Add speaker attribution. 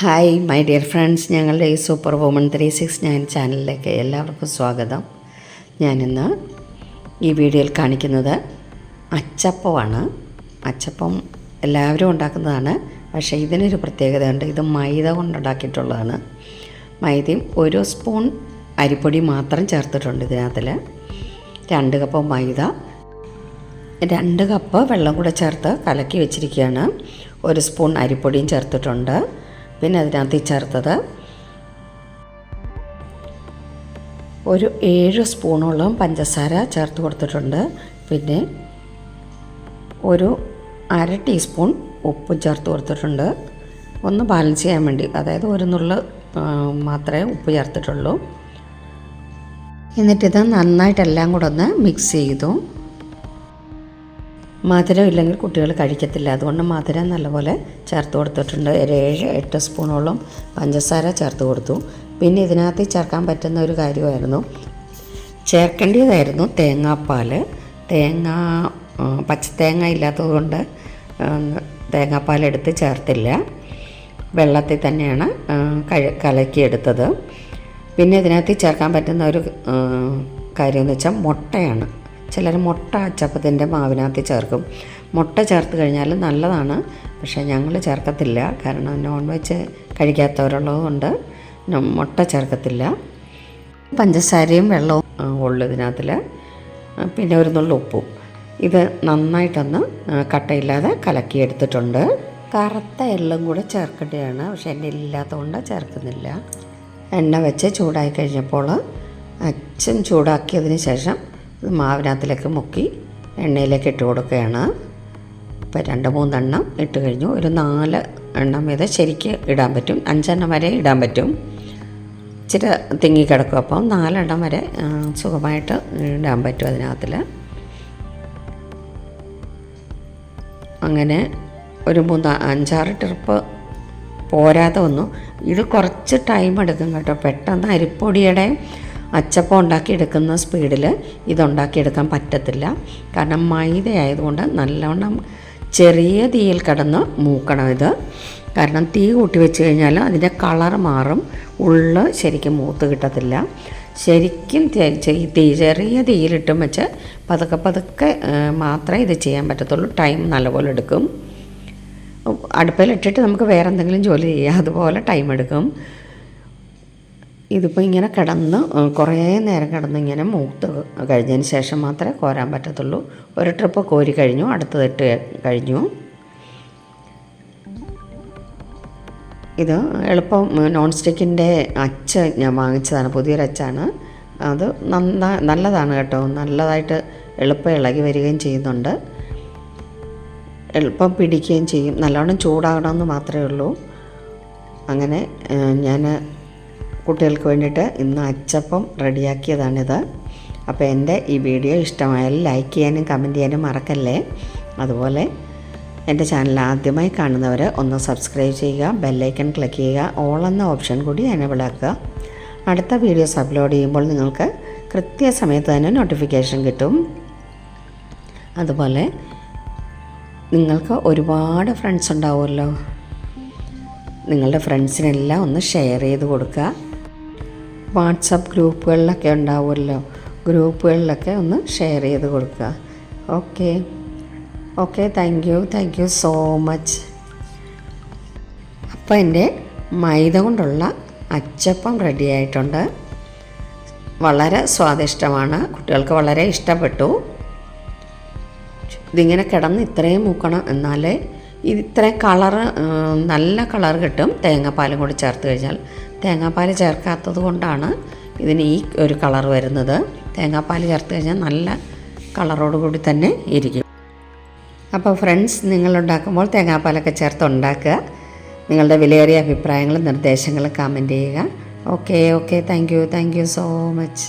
Speaker 1: Hi my dear friends ഞങ്ങളുടെ ഈ super woman three six nine ചാനലിലേക്ക് എല്ലാവർക്കും സ്വാഗതം. ഞാനിന്ന് ഈ വീഡിയോയിൽ കാണിക്കുന്നത് അച്ചപ്പമാണ്. അച്ചപ്പം എല്ലാവരും ഉണ്ടാക്കുന്നതാണ്. പക്ഷേ ഇതിനൊരു പ്രത്യേകതയുണ്ട്. ഇത് മൈദ കൊണ്ടുണ്ടാക്കിയിട്ടുള്ളതാണ്. മൈദയും ഒരു സ്പൂൺ അരിപ്പൊടി മാത്രം ചേർത്തിട്ടുണ്ട് ഇതിനകത്തിൽ രണ്ട് കപ്പ് മൈദ രണ്ട് കപ്പ് വെള്ളം കൂടെ ചേർത്ത് കലക്കി വെച്ചിരിക്കുകയാണ്. ഒരു സ്പൂൺ അരിപ്പൊടിയും ചേർത്തിട്ടുണ്ട്. പിന്നെ അതിനകത്ത് ചേർത്തത് ഒരു ഏഴ് സ്പൂണോളം പഞ്ചസാര ചേർത്ത് കൊടുത്തിട്ടുണ്ട്. പിന്നെ ഒരു അര ടീസ്പൂൺ ഉപ്പ് ചേർത്ത് കൊടുത്തിട്ടുണ്ട്. ഒന്ന് ബാലൻസ് ചെയ്യാൻ വേണ്ടി അതായത് ഒരു നുള്ള് മാത്രമേ ഉപ്പ് ചേർത്തിട്ടുള്ളൂ. എന്നിട്ടിത് നന്നായിട്ടെല്ലാം കൂടെ ഒന്ന് മിക്സ് ചെയ്തു. മധുരം ഇല്ലെങ്കിൽ കുട്ടികൾ കഴിക്കത്തില്ല. അതുകൊണ്ട് മധുരം നല്ലപോലെ ചേർത്ത് കൊടുത്തിട്ടുണ്ട്. ഒരു ഏഴ് എട്ട് സ്പൂണോളം പഞ്ചസാര ചേർത്ത് കൊടുത്തു. പിന്നെ ഇതിനകത്ത് ചേർക്കാൻ പറ്റുന്ന ഒരു കാര്യമായിരുന്നു. ചേർക്കേണ്ടതായിരുന്നു തേങ്ങാപ്പാൽ. തേങ്ങ പച്ചത്തേങ്ങ ഇല്ലാത്തതുകൊണ്ട് തേങ്ങാപ്പാൽ എടുത്ത് ചേർത്തില്ല. വെള്ളത്തിൽ തന്നെയാണ് കഴി കലക്കിയെടുത്തത്. പിന്നെ ഇതിനകത്ത് ചേർക്കാൻ പറ്റുന്ന ഒരു കാര്യം എന്ന് വെച്ചാൽ മുട്ടയാണ്. ചിലർ മുട്ട അച്ചപ്പത്തിന്റെ മാവിനകത്ത് ചേർക്കും. മുട്ട ചേർത്ത് കഴിഞ്ഞാൽ നല്ലതാണ്. പക്ഷേ ഞങ്ങൾ ചേർക്കത്തില്ല. കാരണം നോൺ വെജ് കഴിക്കാത്തവരുള്ളതുകൊണ്ട് മുട്ട ചേർക്കത്തില്ല. പഞ്ചസാരയും വെള്ളവും ഉള്ളു ഇതിനകത്തിൽ. പിന്നെ ഒരു നുള്ള ഉപ്പും. ഇത് നന്നായിട്ടൊന്ന് കട്ടയില്ലാതെ കലക്കിയെടുത്തിട്ടുണ്ട് കറുത്ത എള്ളും കൂടെ ചേർക്കേണ്ടതാണ്. പക്ഷെ എണ്ണ ഇല്ലാത്തതുകൊണ്ട് ചേർക്കുന്നില്ല. എണ്ണ വെച്ച് ചൂടായി കഴിഞ്ഞപ്പോൾ അച്ഛൻ ചൂടാക്കിയതിന് ശേഷം മാവിനകത്തിലേക്ക് മുക്കി എണ്ണയിലേക്ക് ഇട്ട് കൊടുക്കുകയാണ്. ഇപ്പോൾ രണ്ട് മൂന്നെണ്ണം ഇട്ട് കഴിഞ്ഞു. ഒരു നാല് എണ്ണം വീതം ശരിക്ക് ഇടാൻ പറ്റും. അഞ്ചെണ്ണം വരെ ഇടാൻ പറ്റും. ഇച്ചിരി തിങ്ങിക്കിടക്കും അപ്പം നാലെണ്ണം വരെ സുഖമായിട്ട് ഇടാൻ പറ്റും അതിനകത്തിൽ അങ്ങനെ ഒരു മൂന്ന് അഞ്ചാറ് ട്രിപ്പ് പോരാതെ വന്നു. ഇത് കുറച്ച് ടൈം എടുക്കും കേട്ടോ. പെട്ടെന്ന് അരിപ്പൊടിയുടെ അച്ചപ്പം ഉണ്ടാക്കിയെടുക്കുന്ന സ്പീഡിൽ ഇതുണ്ടാക്കിയെടുക്കാൻ പറ്റത്തില്ല. കാരണം മൈദ ആയതുകൊണ്ട് നല്ലവണ്ണം ചെറിയ തീയിൽ കിടന്ന് മൂക്കണം ഇത്. കാരണം തീ കൂട്ടി വെച്ച് കഴിഞ്ഞാൽ അതിന്റെ കളർ മാറും. ഉള്ള് ശരിക്കും മൂത്ത് കിട്ടത്തില്ല. ശരിക്കും തീ ചെറിയ തീയിലിട്ടും വെച്ച് പതുക്കെ പതുക്കെ മാത്രമേ ഇത് ചെയ്യാൻ പറ്റത്തുള്ളൂ. ടൈം നല്ലപോലെ എടുക്കും. അടുപ്പിലിട്ടിട്ട് നമുക്ക് വേറെ എന്തെങ്കിലും ജോലി ചെയ്യാം. അതുപോലെ ടൈം എടുക്കും. ഇതിപ്പോൾ ഇങ്ങനെ കിടന്ന് കുറേ നേരം കിടന്ന് ഇങ്ങനെ മൂത്ത് കഴിഞ്ഞതിന് ശേഷം മാത്രമേ കോരാൻ പറ്റത്തുള്ളൂ. ഒരു ട്രിപ്പ് കോരി കഴിഞ്ഞു അടുത്തതിട്ട് കഴിഞ്ഞു. ഇത് എളുപ്പം നോൺ സ്റ്റിക്കിന്റെ അച്ച് ഞാൻ വാങ്ങിച്ചതാണ് പുതിയൊരു അച്ചാണ്. അത് നന്ന നല്ലതാണ് കേട്ടോ. നല്ലതായിട്ട് എളുപ്പം ഇളകി വരികയും ചെയ്യുന്നുണ്ട്. എളുപ്പം പിടിക്കുകയും ചെയ്യും. നല്ലോണം ചൂടാകണമെന്ന് മാത്രമേ ഉള്ളൂ. അങ്ങനെ ഞാൻ കുട്ടികൾക്ക് വേണ്ടിയിട്ട് ഇന്ന് അച്ചപ്പം റെഡിയാക്കിയതാണിത്. അപ്പോൾ എന്റെ ഈ വീഡിയോ ഇഷ്ടമായാൽ ലൈക്ക് ചെയ്യാനും കമന്റ് ചെയ്യാനും മറക്കല്ലേ? അതുപോലെ എന്റെ ചാനൽ ആദ്യമായി കാണുന്നവർ ഒന്ന് സബ്സ്ക്രൈബ് ചെയ്യുക ബെല്ലൈക്കൺ ക്ലിക്ക് ചെയ്യുക ഓൾ എന്ന ഓപ്ഷൻ കൂടി എനേബിൾ ആക്കുക. അടുത്ത വീഡിയോസ് അപ്ലോഡ് ചെയ്യുമ്പോൾ നിങ്ങൾക്ക് കൃത്യസമയത്ത് തന്നെ നോട്ടിഫിക്കേഷൻ കിട്ടും. അതുപോലെ നിങ്ങൾക്ക് ഒരുപാട് ഫ്രണ്ട്സ് ഉണ്ടാവുമല്ലോ. നിങ്ങളുടെ ഫ്രണ്ട്സിനെല്ലാം ഒന്ന് ഷെയർ ചെയ്ത് കൊടുക്കുക. വാട്സപ്പ് ഗ്രൂപ്പുകളിലൊക്കെ ഉണ്ടാവുമല്ലോ. ഗ്രൂപ്പുകളിലൊക്കെ ഒന്ന് ഷെയർ ചെയ്ത് കൊടുക്കുക. Okay. Okay thank you thank you so much അപ്പോൾ എന്റെ മൈദ കൊണ്ടുള്ള അച്ചപ്പം റെഡി ആയിട്ടുണ്ട്. വളരെ സ്വാദിഷ്ടമാണ്. കുട്ടികൾക്ക് വളരെ ഇഷ്ടപ്പെട്ടു. ഇതിങ്ങനെ കിടന്ന് ഇത്രയും മൂക്കണം എന്നാലേ ഇത്രയും കളറ് നല്ല കളർ കിട്ടും. തേങ്ങാപ്പാലും കൂടി ചേർത്ത് കഴിഞ്ഞാൽ. തേങ്ങാപ്പാൽ ചേർക്കാത്തത് കൊണ്ടാണ് ഇതിന് ഈ ഒരു കളർ വരുന്നത്. തേങ്ങാപ്പാൽ ചേർത്ത് കഴിഞ്ഞാൽ നല്ല കളറോട് കൂടി തന്നെ ഇരിക്കും. അപ്പോൾ ഫ്രണ്ട്സ് നിങ്ങളുണ്ടാക്കുമ്പോൾ തേങ്ങാപ്പാലൊക്കെ ചേർത്ത് ഉണ്ടാക്കുക. നിങ്ങളുടെ വിലയേറിയ അഭിപ്രായങ്ങളും നിർദ്ദേശങ്ങളും കമന്റ് ചെയ്യുക. Okay okay. Thank you. Thank you so much.